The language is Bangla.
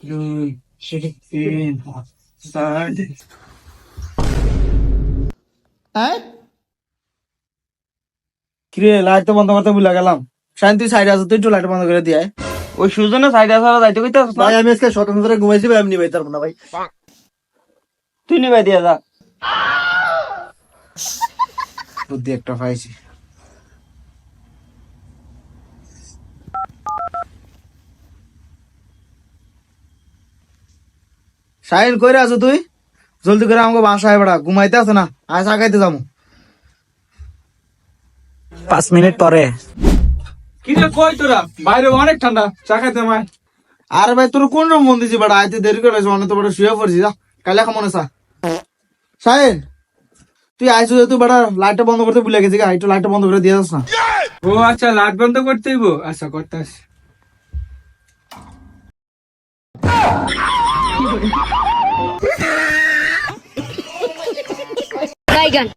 দুই তিন চার কিরে লাইট তো বন্ধ করতে ভুলে গেলাম। শাইন তুই সাইড আছে তুই একটু লাইট বন্ধ করে দিয়ে ওই সুজনে সাইড আছে যাইতে কইতে ভাই আমি আজকে ঘুমাইছি ভাই আমি নিবাই পারব না ভাই। তুই নিবে দিয়ে যা। বুদ্ধি একটা পাইছি। সাইন কইরে আছো তুই? জলদি করে আমাকে বাসায় বেড়া ঘুমাইতে আছে না? আয় চা খাইতে যাব পাঁচ মিনিট পরে। কি রে কই তোরা? বাইরে অনেক ঠান্ডা চা খাইতে মায় আরে ভাই তোর কোন রকম মন দিছি বেড়া? আইতে দেরি করে অনেক তো বড় শুয়ে পড়ছি যা। কালে খামনে চা। সাইন তুই আইসু তুই বেড়া লাইটটা বন্ধ করতে ভুলে গেছি গা একটু লাইটটা বন্ধ করে দিয়ে যাস না। ও আচ্ছা লাইট বন্ধ করতে হইব? আচ্ছা করতে আসি। বাইগান